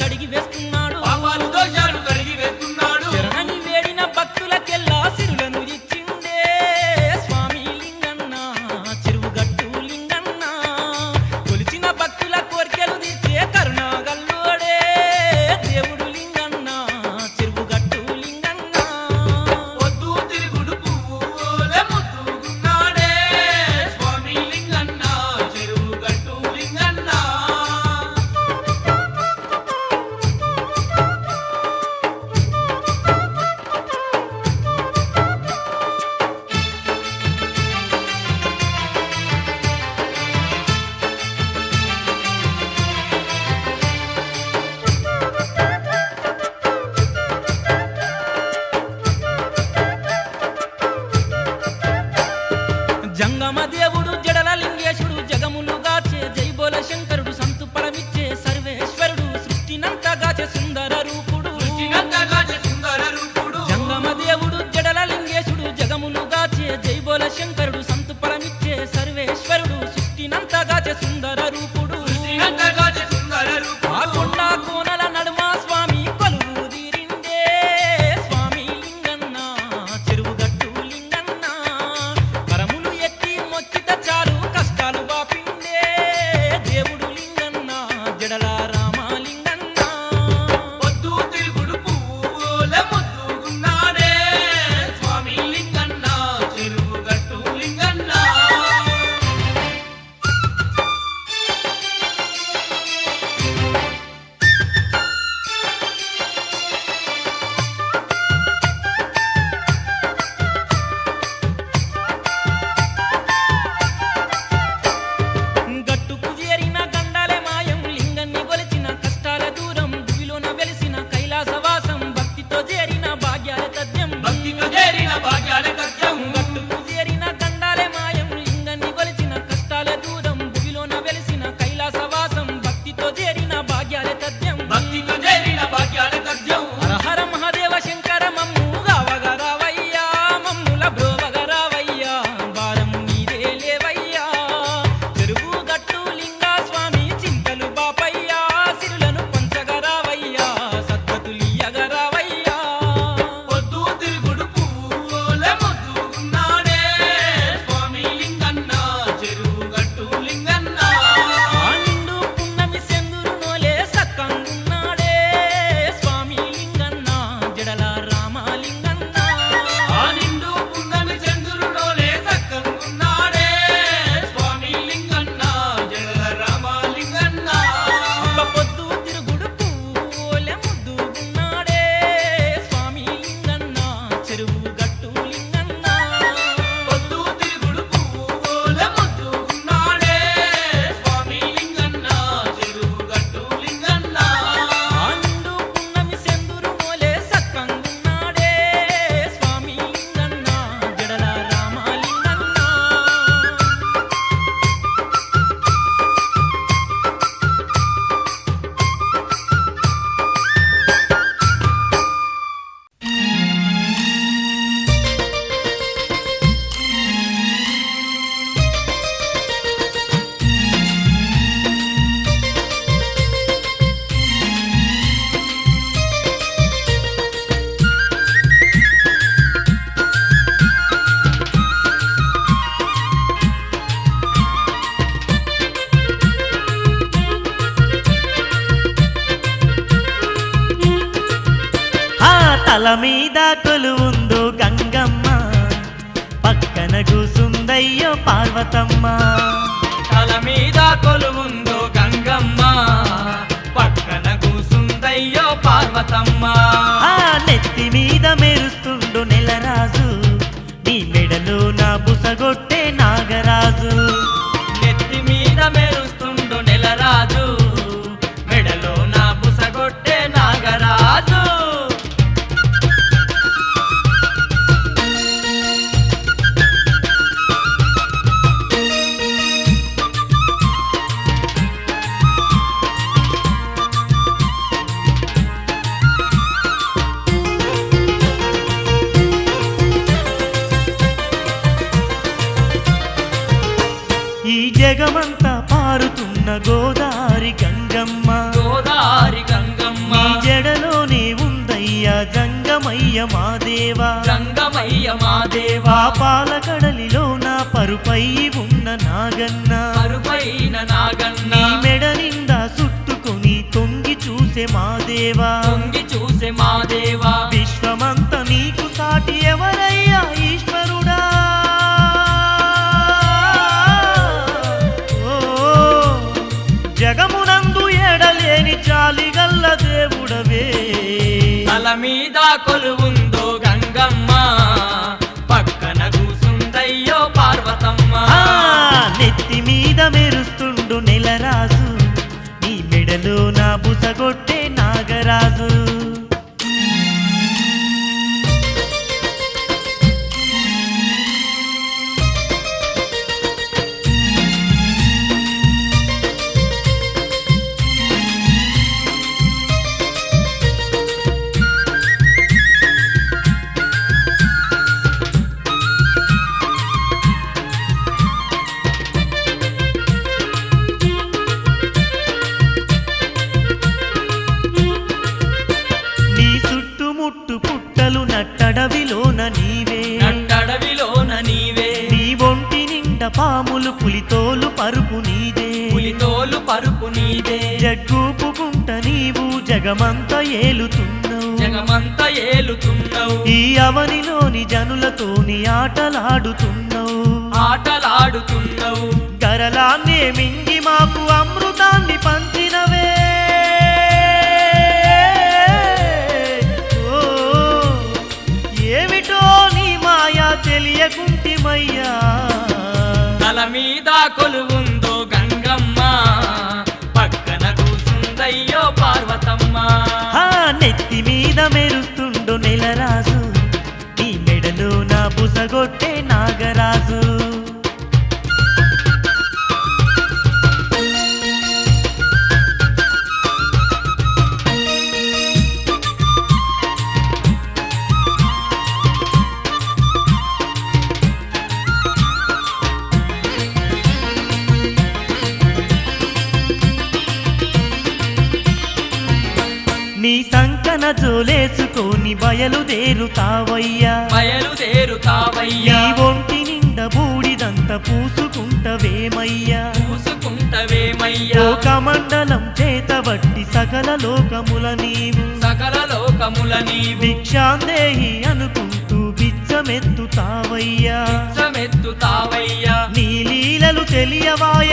కడిగి వేస్తున్నా. పార్వతమ్మ తల మీద కొలుముందో గంగమ్మ. పక్కన కూసుందయ్యో పార్వతమ్మ. నెత్తి మీద మెరుస్తుండు నెలరాజు. నీ మెడలో నా బుసగొట్టే నాగరాజు. రంగమయ్య మా దేవా. రంగమయ్య మా దేవా. కడలిలో నా పరుపై ఉన్న నాగన్న. పరుపైన నాగన్న. మెడ నిండా చుట్టుకొని తొంగి చూసే మా దేవా. తొంగి చూసే మా దేవా. తల మీద కొలువుందో గంగమ్మ. పక్కన కూసుందయ్యో పార్వతమ్మ. నెత్తి మీద మెరుస్తుండు నెలరాజు. నీ మెడలో నా బుసగొట్టే నాగరాజు. జగ్గూపుకుంట నీవు జగమంత ఏలుతున్నావు. జగమంత ఏలుతున్నావు. ఈ అవనిలోని జనులతోని ఆటలాడుతున్నావు. ఆటలాడుతున్నావు. గరలాన్నే మింగి మాకు అమృతాన్ని పంచినవే. ఓ, ఏమిటో నీ మాయా తెలియకుంటిమయ్యా. తల మీద కొలువుందో ఆ నెత్తి మీద మెరుస్తుండు నెలరాజు. నీ మెడలో నా బుసగొట్టే నాగరాజు. జోలేసుకొని బయలుదేరుతావయ్యా బయలుదేరుతావయ్యా ఒంటి నిండా బూడిదంత పూసుకుంటవేమయ్యా. పూసుకుంటవేమయ్యా. లోకమండలం చేతబట్టి సకల లోకముల నీవు. సకల లోకముల నీవు. భిక్షాందేహి అనుకుంటూ బిచ్చమెత్తుతావయ్యా. సమెత్తుతావయ్యా నీ లీలలు తెలియవాయ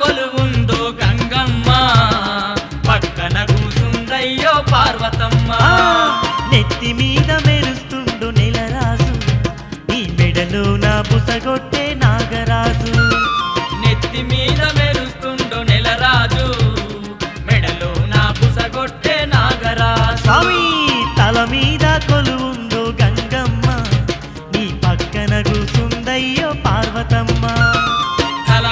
కొలువుందో గంగమ్మ. పక్కన కూసుందయ్యో పార్వతమ్మ. నెత్తి మీద మెరుస్తుండు నెలరాజు. నీ మెడలో నా బుసగొట్టే నాగరాజు. నెత్తి మీద మెరుస్తుండో నెలరాజు. మెడలో నా బుసగొట్టే నాగరాజు. స్వామి తల మీద కొలువుందో గంగమ్మ. నీ పక్కన కూసుందయ్యో పార్వతమ్మ. తల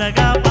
உலகா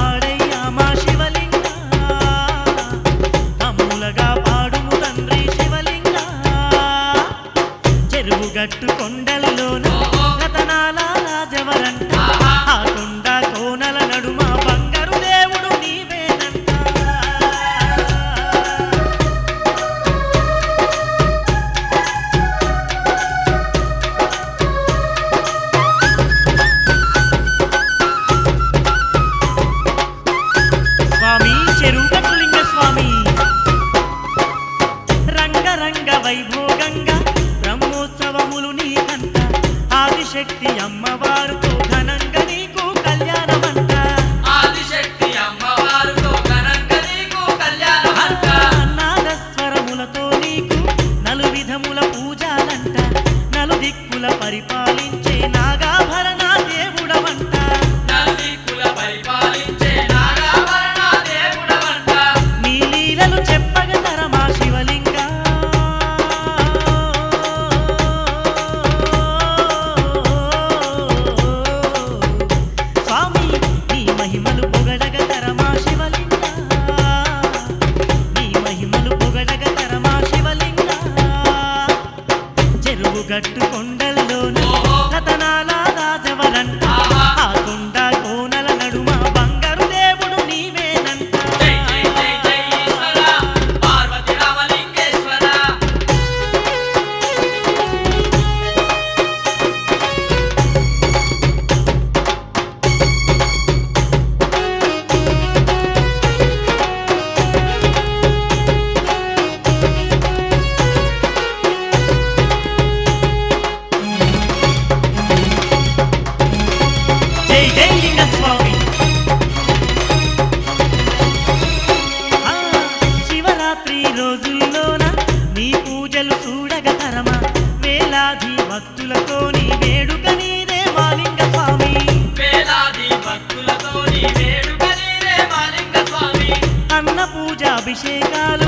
భక్తులతో నీ వేడుక నీదే మాలింగ స్వామి. వేలాది భక్తులతో నీ వేడుక నీదే మాలింగ స్వామి. అన్న పూజ అభిషేకాలు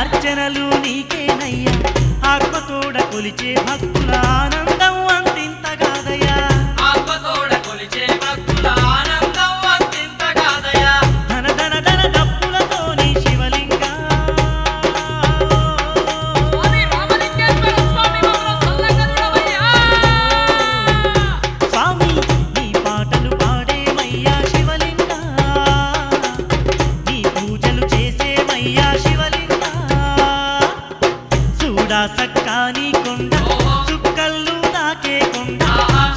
అర్చనలు నీకేనయ్యా. ఆత్మతోడ కొలిచే భక్తు కానీకుండా చుక్కల్లు కొండ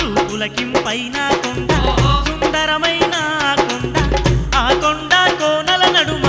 చూపులకి పైన కొండ సుందరమైన కొండ ఆ కొండ కోనల నడుమ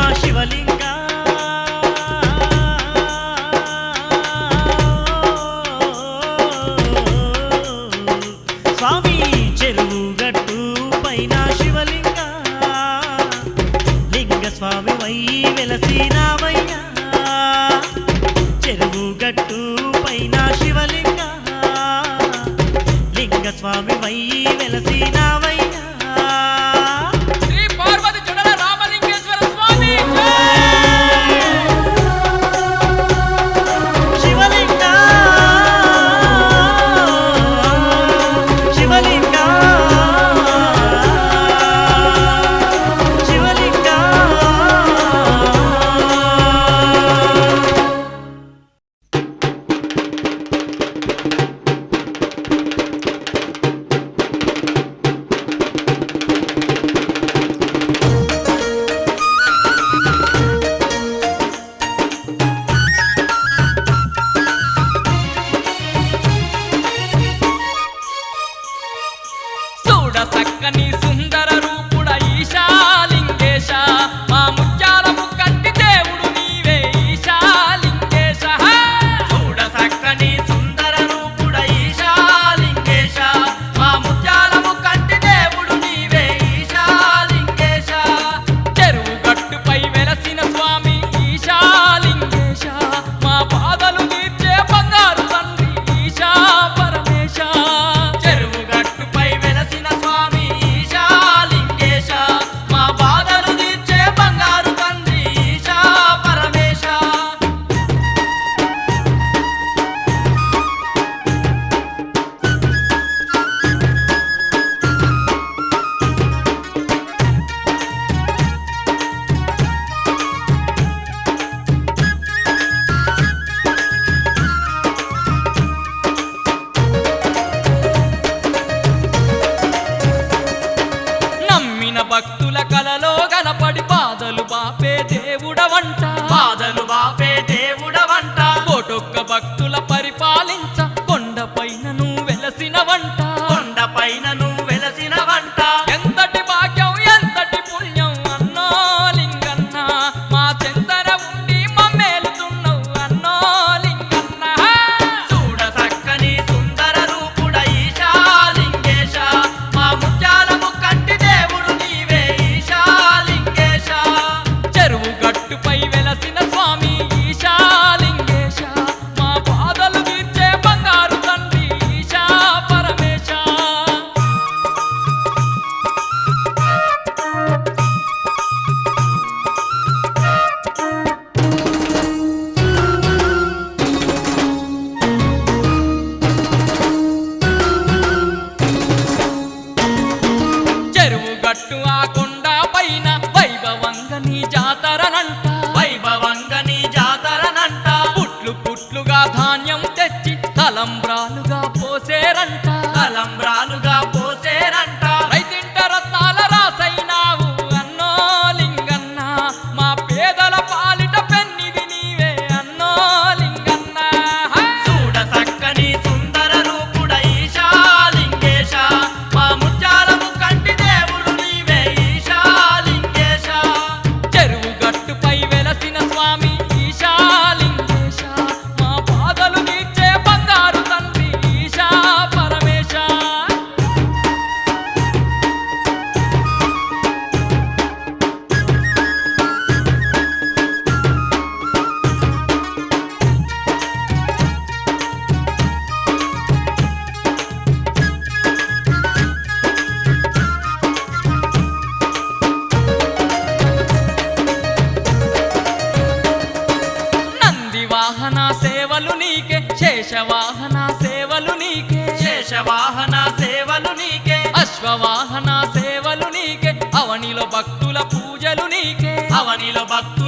శేషవాహన సేవలు నీకే. శేషవాహన సేవలు నీకే. అశ్వవాహన సేవలు నీకే. అవనిలో భక్తుల పూజలు నీకే. అవనిలో భక్తు